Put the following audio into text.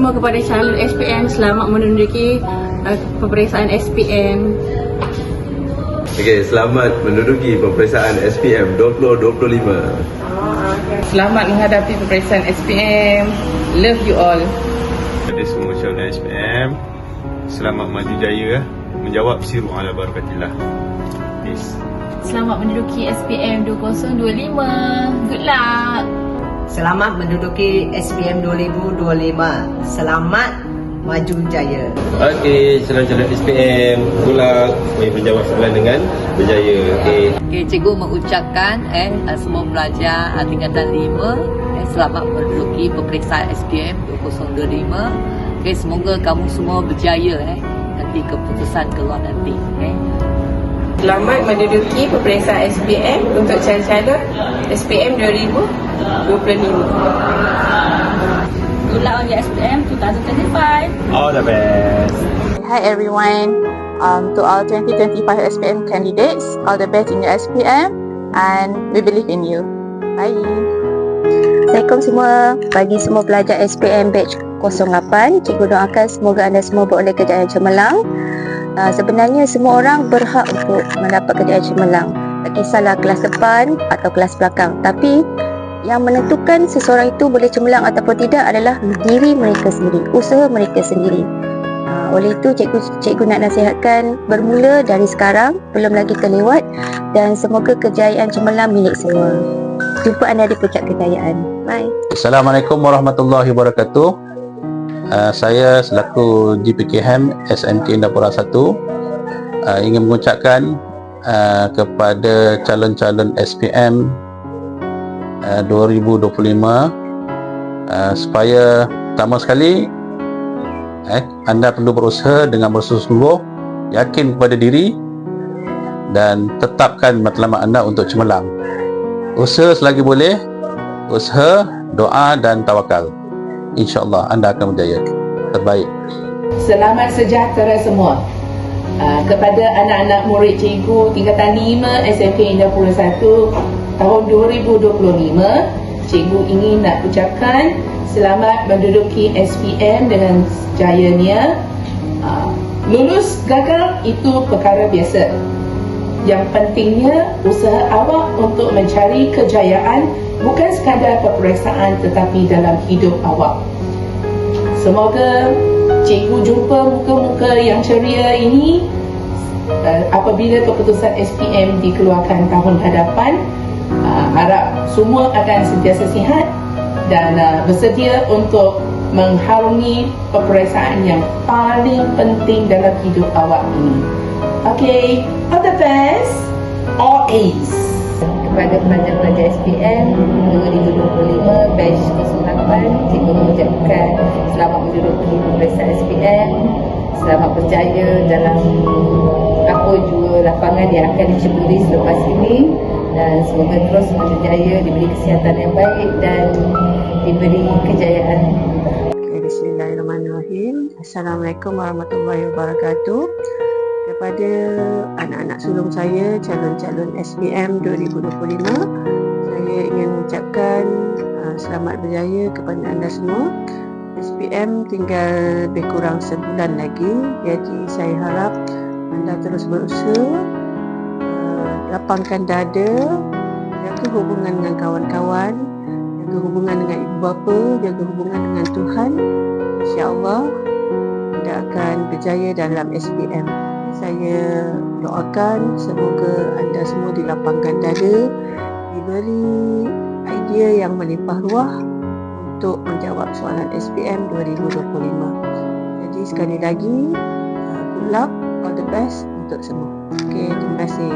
semua kepada calon SPM selamat menunjuki uh, peperiksaan SPM. Okey, selamat menduduki peperiksaan SPM 2025. Selamat menghadapi peperiksaan SPM. Love you all. Kepada semua calon SPM Selamat maju jaya eh. Menjawab siru ala barakatillah Peace Selamat menduduki SPM 2025. Good luck. Selamat menduduki SPM 2025. Selamat maju jaya. Okey, calon-calon SPM, good luck. Boleh menjawab soalan dengan berjaya. Okey. Okay, cikgu mengucapkan eh semua pelajar tingkatan 5 eh, selamat menduduki peperiksaan SPM 2025. Okay, semoga kamu semua berjaya eh nanti keputusan keluar nanti. Eh. Selamat menduduki peperiksaan SPM untuk calon-calon SPM 2025. Good luck on your SPM 2025. All the best Hi everyone. Um, to all 2025 SPM candidates, all the best in your SPM and we believe in you. Bye. Assalamualaikum semua. Bagi semua pelajar SPM batch 08, cikgu doakan semoga anda semua beroleh kejayaan cemerlang. Uh, sebenarnya semua orang berhak untuk mendapat kejayaan cemerlang. Tak kisahlah kelas depan atau kelas belakang. Tapi yang menentukan seseorang itu boleh cemerlang ataupun tidak adalah diri mereka sendiri, usaha mereka sendiri. Uh, oleh itu cikgu cikgu nak nasihatkan bermula dari sekarang, belum lagi terlewat dan semoga kejayaan cemerlang milik semua. Jumpa anda di puncak kejayaan. Bye. Assalamualaikum warahmatullahi wabarakatuh. Uh, saya selaku GPKM SMK Indapura 1 uh, ingin mengucapkan uh, kepada calon-calon SPM uh, 2025 uh, supaya pertama sekali eh, anda perlu berusaha dengan bersungguh-sungguh yakin kepada diri dan tetapkan matlamat anda untuk cemerlang. Usaha selagi boleh usaha doa dan tawakal insyaallah anda akan berjaya terbaik Selamat sejahtera semua. Uh, kepada anak-anak murid cikgu tingkatan 5 SMP Indapura 1 tahun 2025, cikgu ingin nak ucapkan selamat menduduki SPM dengan jayanya. Uh, lulus gagal itu perkara biasa. Yang pentingnya usaha awak untuk mencari kejayaan bukan sekadar peperiksaan tetapi dalam hidup awak. Semoga cikgu jumpa muka-muka yang ceria ini uh, apabila keputusan SPM dikeluarkan tahun hadapan. Uh, harap semua akan sentiasa sihat dan uh, bersedia untuk mengharungi peperiksaan yang paling penting dalam hidup awak ini. Okay, all the best, all A's. Kepada pelajar-pelajar SPM 2025 batch 08, cikgu mengucapkan selamat menduduki peperiksaan SPM. Selamat berjaya dalam apa jua lapangan yang akan diceburi selepas ini dan semoga terus maju jaya diberi kesihatan yang baik dan diberi kejayaan Okay, Bismillahirrahmanirrahim. Assalamualaikum warahmatullahi wabarakatuh. Kepada anak-anak sulung saya, calon-calon SPM 2025, saya ingin mengucapkan uh, selamat berjaya kepada anda semua. SPM tinggal lebih kurang sebulan lagi, jadi saya harap anda terus berusaha, uh, lapangkan dada, jaga hubungan dengan kawan-kawan, jaga hubungan dengan ibu bapa, jaga hubungan dengan Tuhan. InsyaAllah anda akan berjaya dalam SPM. Saya doakan semoga anda semua dilapangkan dada, diberi idea yang melimpah ruah untuk menjawab soalan SPM 2025. Jadi sekali lagi, uh, good luck, all the best untuk semua. Okey, terima kasih.